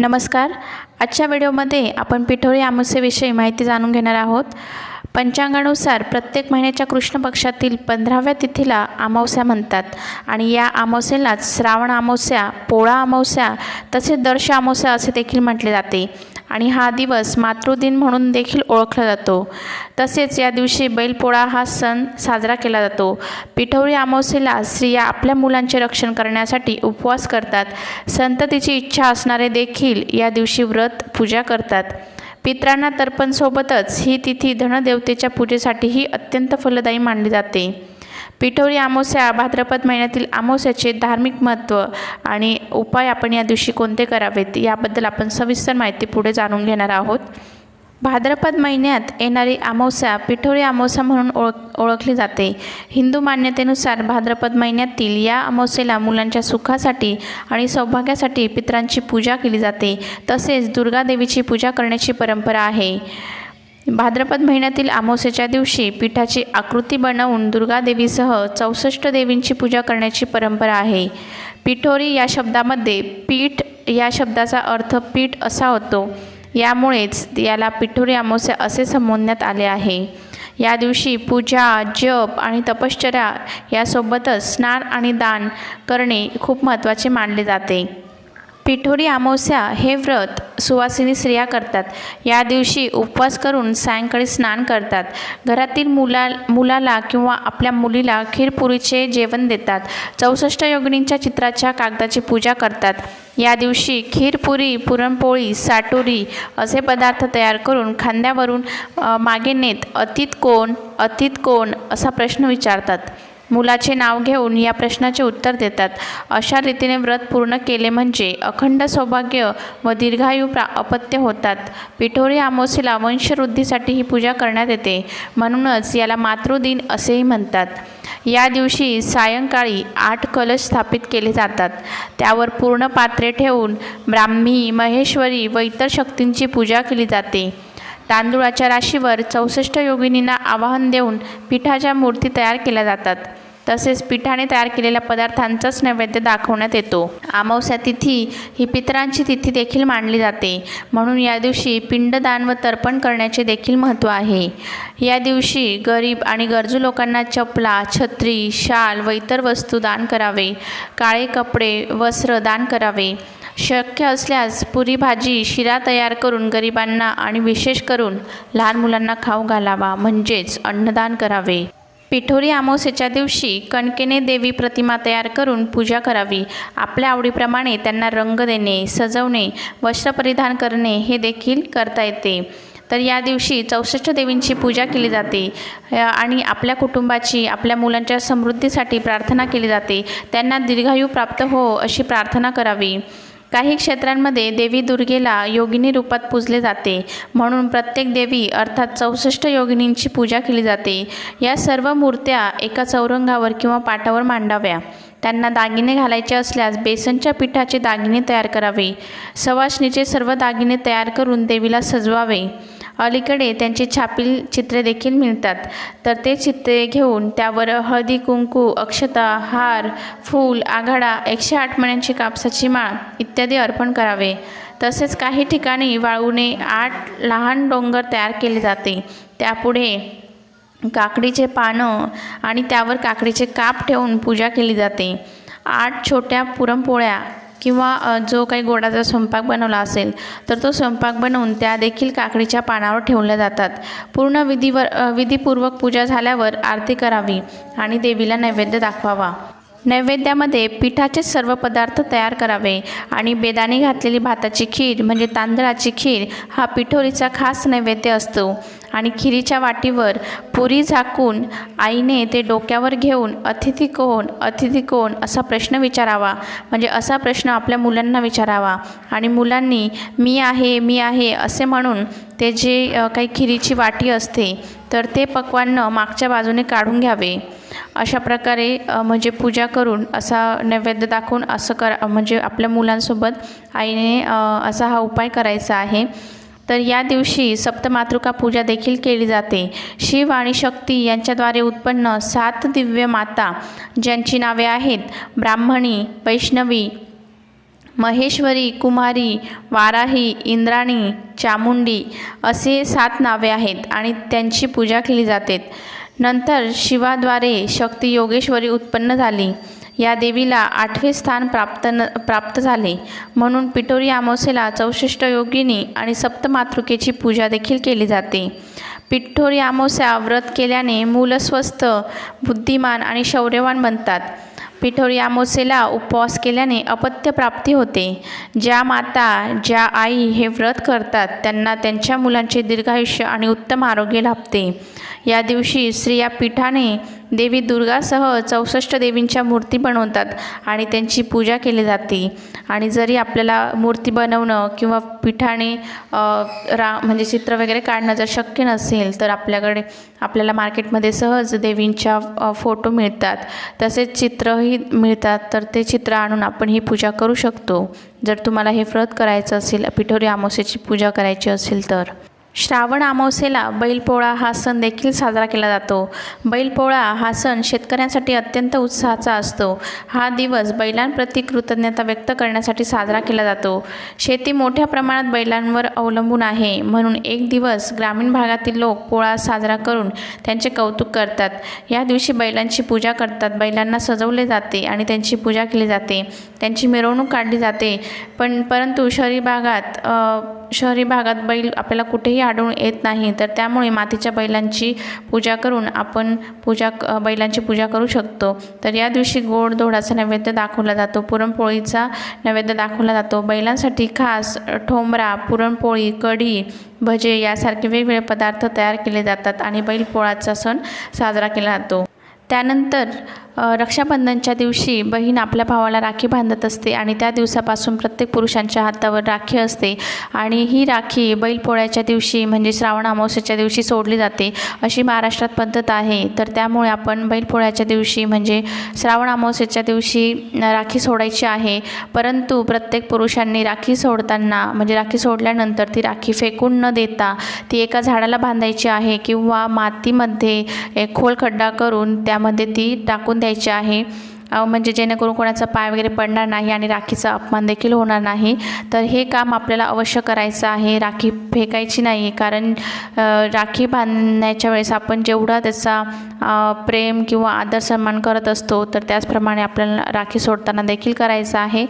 नमस्कार. आजच्या व्हिडिओमध्ये आपण पिठोरी अमावस्येविषयी माहिती जाणून घेणार आहोत. पंचांगानुसार प्रत्येक महिन्याच्या कृष्ण पक्षातील पंधराव्या तिथीला अमावस्या म्हणतात आणि या अमावस्येलाच श्रावण अमावस्या पोळा अमावस्या तसेच दर्श अमावस्या असे देखील म्हटले जाते. आणि हा दिवस मातृदिन म्हणून देखील ओळखला जातो. तसेच या दिवशी बैलपोळा हा सण साजरा केला जातो. पिठोरी अमावस्येला स्त्रिया आपल्या मुलांचे रक्षण करण्यासाठी उपवास करतात. संततीची इच्छा असणारे देखील या दिवशी व्रत पूजा करतात. पित्रांना तर्पणसोबतच ही तिथी धनदेवतेच्या पूजेसाठीही अत्यंत फलदायी मानली जाते. पिठोरी अमावस्या भाद्रपद महिन्यातील अमावस्याचे धार्मिक महत्त्व आणि उपाय आपण या दिवशी कोणते करावेत याबद्दल आपण सविस्तर माहिती पुढे जाणून घेणार आहोत. भाद्रपद महिन्यात येणारी अमावस्या पिठोरी अमावस्या म्हणून ओळख ओळखली जाते. हिंदू मान्यतेनुसार भाद्रपद महिन्यातील या अमावस्येला मुलांच्या सुखासाठी आणि सौभाग्यासाठी पित्रांची पूजा केली जाते. तसेच दुर्गादेवीची पूजा करण्याची परंपरा आहे. भाद्रपद महिन्यातील आमोसेच्या दिवशी पीठाची आकृती बनवून दुर्गादेवीसह चौसष्ट देवींची पूजा करण्याची परंपरा आहे. पिठोरी या शब्दामध्ये पीठ या शब्दाचा अर्थ पीठ असा होतो. यामुळेच याला पिठोरी अमावस्या असे संबोधण्यात आले आहे. या दिवशी पूजा जप आणि तपश्चर्या यासोबतच स्नान आणि दान करणे खूप महत्त्वाचे मानले जाते. पिठोरी अमावस्या हे व्रत सुवासिनी स्त्रिया करतात. या दिवशी उपवास करून सायंकाळी स्नान करतात. घरातील मुला मुलाला किंवा आपल्या मुलीला खीरपुरीचे जेवण देतात. चौसष्ट योगिनींच्या चित्राच्या कागदाची पूजा करतात. या दिवशी खीरपुरी पुरणपोळी साटोरी असे पदार्थ तयार करून खांद्यावरून मागे नेत अतीत कोण अतीत कोण असा प्रश्न विचारतात. मुलाचे नाव घेऊन या प्रश्नाचे उत्तर देतात. अशा रीतीने व्रत पूर्ण केले म्हणजे अखंड सौभाग्य व दीर्घायू प्रा अपत्य होतात. पिठोरी अमावस्येला वंशवृद्धीसाठी ही पूजा करण्यात येते. म्हणूनच याला मातृदिन असेही म्हणतात. या दिवशी सायंकाळी आठ कलश स्थापित केले जातात. त्यावर पूर्ण पात्रे ठेवून ब्राह्मी महेश्वरी व इतर शक्तींची पूजा केली जाते. तांदुळाच्या राशीवर चौसष्ट योगिनींना आवाहन देऊन पिठाच्या मूर्ती तयार केल्या जातात. तसेच पिठाने तयार केलेल्या पदार्थांचाच नैवेद्य दाखवण्यात येतो. अमावस्या तिथी ही पितरांची तिथी देखील मानली जाते. म्हणून या दिवशी पिंडदान व तर्पण करण्याचे देखील महत्त्व आहे. या दिवशी गरीब आणि गरजू लोकांना चपला छत्री शाल व इतर वस्तू दान करावे. काळे कपडे वस्त्र दान करावे. शक्य असल्यास पुरी भाजी शिरा तयार करून गरिबांना आणि विशेष करून लहान मुलांना खाऊ घालावा. म्हणजेच अन्नदान करावे. पिठोरी अमावस्येच्या दिवशी कणकेने देवी प्रतिमा तयार करून पूजा करावी. आपल्या आवडीप्रमाणे त्यांना रंग देणे सजवणे वस्त्र परिधान करणे हे देखील करता येते. तर या दिवशी चौसष्ट देवींची पूजा केली जाते. आणि आपल्या कुटुंबाची आपल्या मुलांच्या समृद्धीसाठी प्रार्थना केली जाते. त्यांना दीर्घायू प्राप्त हो अशी प्रार्थना करावी. काही क्षेत्रांमध्ये देवी दुर्गेला योगिनी रूपात पूजले जाते. म्हणून प्रत्येक देवी अर्थात चौसष्ट योगिनींची पूजा केली जाते. या सर्व मूर्त्या एका चौरंगावर किंवा पाटावर मांडाव्या. त्यांना दागिने घालायचे असल्यास बेसनच्या पिठाचे दागिने तयार करावे. सवासणीचे सर्व दागिने तयार करून देवीला सजवावे. अलीकडे त्यांची छापील चित्रे देखील मिळतात. तर ते चित्रे घेऊन त्यावर हळदी कुंकू अक्षता हार फूल आघाडा एकशे आठ महिन्यांची कापसाची माळ इत्यादी अर्पण करावे. तसेच काही ठिकाणी वाळूने आठ लहान डोंगर तयार केले जाते. त्यापुढे काकडीचे पानं आणि त्यावर काकडीचे काप ठेवून पूजा केली जाते. आठ छोट्या पुरणपोळ्या किंवा जो काही गोडाचा स्वयंपाक बनवला असेल तर तो स्वयंपाक बनवून त्या देखील काकडीच्या पानावर ठेवल्या जातात. पूर्ण विधीवर विधीपूर्वक पूजा झाल्यावर आरती करावी आणि देवीला नैवेद्य दाखवावा. नैवेद्यामध्ये पिठाचे सर्व पदार्थ तयार करावे आणि बेदाणे घातलेली भाताची खीर म्हणजे तांदळाची खीर हा पिठोरीचा खास नैवेद्य असतो. आणि खिरीच्या वाटीवर पुरी झाकून आईने ते डोक्यावर घेऊन अतिथी कोण? अतिथी कोण? असा प्रश्न विचारावा. म्हणजे असा प्रश्न आपल्या मुलांना विचारावा. आणि मुलांनी मी आहे मी आहे असे म्हणून ते जे काही खिरीची वाटी असते तर ते पक्वान्न मागच्या बाजूने काढून घ्यावे. अशा प्रकारे म्हणजे पूजा करून असा नैवेद्य दाखवून असं करा म्हणजे आपल्या मुलांसोबत आईने असा हा उपाय करायचा आहे. तर या दिवशी सप्तमातृका पूजा देखील केली जाते. शिव आणि शक्ती यांच्याद्वारे उत्पन्न सात दिव्य माता ज्यांची नावे आहेत ब्राह्मणी वैष्णवी महेश्वरी कुमारी वाराही इंद्राणी चामुंडी असे सात नावे आहेत आणि त्यांची पूजा केली जाते. नंतर शिवाद्वारे शक्ती योगेश्वरी उत्पन्न झाली. या देवीला आठवे स्थान प्राप्त न प्राप्त झाले. म्हणून पिठोरी अमावस्येला चौसष्ट योगिनी आणि सप्तमातृकेची पूजा देखील केली जाते. पिठोरी अमावस्या व्रत केल्याने मूल स्वस्थ बुद्धिमान आणि शौर्यवान बनतात. पिठोरी अमावस्येला उपवास केल्याने अपत्य प्राप्ती होते. ज्या माता ज्या आई हे व्रत करतात त्यांना त्यांच्या मुलांचे दीर्घायुष्य आणि उत्तम आरोग्य लाभते. या दिवशी स्त्रिया पीठाने देवी दुर्गासह चौसष्ट देवींच्या मूर्ती बनवतात आणि त्यांची पूजा केली जाते. आणि जरी आपल्याला मूर्ती बनवणं किंवा पिठाने रा म्हणजे चित्र वगैरे काढणं जर शक्य नसेल तर आपल्याकडे आपल्याला मार्केटमध्ये सहज देवींच्या फोटो मिळतात. तसेच चित्रही मिळतात तर ते चित्र आणून आपण ही पूजा करू शकतो. जर तुम्हाला हे व्रत करायचं असेल पिठोरी आमोसेची पूजा करायची असेल तर. श्रावण अमावस्येला बैलपोळा हा सण देखील साजरा केला जातो. बैलपोळा हा सण शेतकऱ्यांसाठी अत्यंत उत्साहाचा असतो. हा दिवस बैलांप्रती कृतज्ञता व्यक्त करण्यासाठी साजरा केला जातो. शेती मोठ्या प्रमाणात बैलांवर अवलंबून आहे. म्हणून एक दिवस ग्रामीण भागातील लोक पोळा साजरा करून त्यांचे कौतुक करतात. या दिवशी बैलांची पूजा करतात. बैलांना सजवले जाते आणि त्यांची पूजा केली जाते. त्यांची मिरवणूक काढली जाते. पण परंतु शहरी भागात शहरी भागात बैल आपल्याला कुठेही आढळून येत नाही. तर त्यामुळे मातीच्या बैलांची पूजा करून आपण पूजा बैलांची पूजा करू शकतो. तर या दिवशी गोड धोडाचा नैवेद्य दाखवला जातो. पुरणपोळीचा नैवेद्य दाखवला जातो. बैलांसाठी खास ठोंबरा पुरणपोळी कढी भजे यासारखे वेगवेगळे पदार्थ तयार केले जातात आणि बैलपोळाचा सण साजरा केला जातो. त्यानंतर रक्षाबंधनच्या दिवशी बहीण आपल्या भावाला राखी बांधत असते आणि त्या दिवसापासून प्रत्येक पुरुषांच्या हातावर राखी असते आणि ही राखी बैलपोळ्याच्या दिवशी म्हणजे श्रावण अमावस्येच्या दिवशी सोडली जाते अशी महाराष्ट्रात पद्धत आहे. तर त्यामुळे आपण बैलपोळ्याच्या दिवशी म्हणजे श्रावण अमावस्येच्या दिवशी राखी सोडायची आहे. परंतु प्रत्येक पुरुषांनी राखी सोडताना म्हणजे राखी सोडल्यानंतर ती राखी फेकून न देता ती एका झाडाला बांधायची आहे किंवा मातीमध्ये एक खोल खड्डा करून त्यामध्ये ती टाकून द्यायची आहे. म्हणजे जेणेकरून कोणाचा पाय वगैरे पडणार नाही आणि राखीचा अपमान देखील होणार नाही. तर हे काम आपल्याला अवश्य करायचं आहे. राखी फेकायची नाही कारण राखी बांधण्याच्या वेळेस आपण जेवढा त्याचा प्रेम किंवा आदर सन्मान करत असतो तर त्याचप्रमाणे आपल्याला राखी सोडताना देखील करायचं आहे.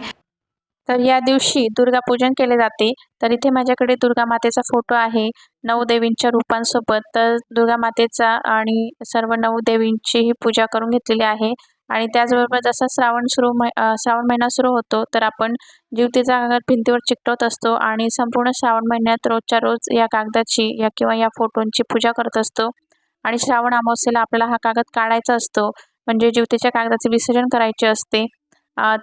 तर या दिवशी दुर्गापूजन केले जाते. तर इथे माझ्याकडे दुर्गा मातेचा फोटो आहे. नऊ देवींच्या रूपांसोबत तर दुर्गा मातेचा आणि सर्व नऊ देवींचीही पूजा करून घेतलेली आहे. आणि त्याचबरोबर जसा श्रावण सुरू श्रावण महिना सुरू होतो तर आपण जीवतीचा कागद भिंतीवर चिकटवत असतो आणि संपूर्ण श्रावण महिन्यात रोजच्या रोज या कागदाची या किंवा या फोटोंची पूजा करत असतो. आणि श्रावण अमावस्येला आपल्याला हा कागद काढायचा असतो. म्हणजे जीवतीच्या कागदाचे विसर्जन करायचे असते.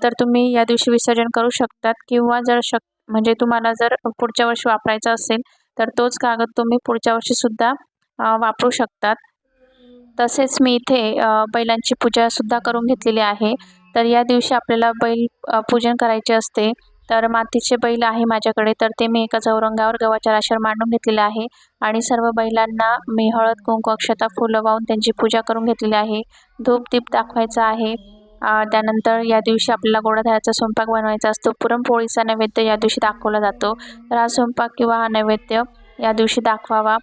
तर तुम्ही या दिवशी विसर्जन करू शकतात किंवा जर शक म्हणजे तुम्हाला जर पुढच्या वर्षी वापरायचा असेल तर तोच कागद तुम्ही पुढच्या वर्षीसुद्धा वापरू शकतात. तसेच मी इथे बैलांची पूजासुद्धा करून घेतलेली आहे. तर या दिवशी आपल्याला बैल पूजन करायचे असते. तर मातीचे बैल आहे माझ्याकडे तर ते मी एका चौरंगावर गव्हाच्या राशीवर मांडून घेतलेले आहे. आणि सर्व बैलांना मी हळद कुंकू अक्षता फुलं वाहून त्यांची पूजा करून घेतलेली आहे. धूप दीप दाखवायचा आहे. त्यानंतर या दिवशी आपल्याला गोडाधळाचा स्वयंपाक बनवायचा असतो. पुरणपोळीचा नैवेद्य या दिवशी दाखवला जातो. तर हा स्वयंपाक किंवा हा नैवेद्य या दिवशी दाखवावा.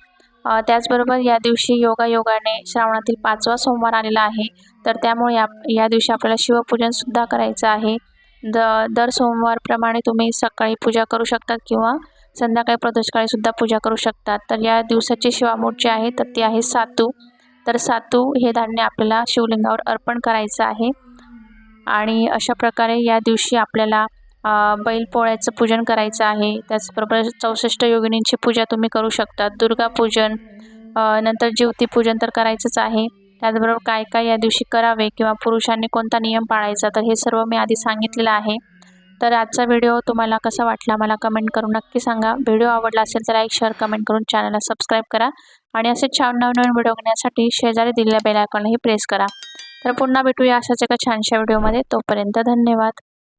त्याचबरोबर या दिवशी योगायोगाने श्रावणातील पाचवा सोमवार आलेला आहे. तर त्यामुळे या या दिवशी आपल्याला शिवपूजनसुद्धा करायचं आहे. द दर सोमवारप्रमाणे तुम्ही सकाळी पूजा करू शकतात किंवा संध्याकाळी प्रदोषकाळीसुद्धा पूजा करू शकतात तर या दिवसाची शिवामूठ जी आहे तर ती आहे सातू. तर सातू हे धान्य आपल्याला शिवलिंगावर अर्पण करायचं आहे. आणि अशा प्रकारे या दिवशी आपल्याला बैलपोळ्याचं पूजन करायचं आहे. त्याचबरोबर चौसष्ट योगिनींची पूजा तुम्ही करू शकता. दुर्गापूजन नंतर ज्योतीपूजन तर करायचंच आहे. त्याचबरोबर काय काय या दिवशी करावे किंवा पुरुषांनी कोणता नियम पाळायचा तर हे सर्व मी आधी सांगितलेलं आहे. तर आजचा व्हिडिओ तुम्हाला कसा वाटला मला कमेंट करून नक्की सांगा. व्हिडिओ आवडला असेल तर लाईक शेअर कमेंट करून चॅनलला सबस्क्राईब करा. आणि असे छान नवनवीन व्हिडिओ घेण्यासाठी शेजारी दिलेल्या बेल आयकॉनलाही प्रेस करा. तर पुन्हा भेटूया अशाच एका छानशा व्हिडिओमध्ये. तोपर्यंत धन्यवाद.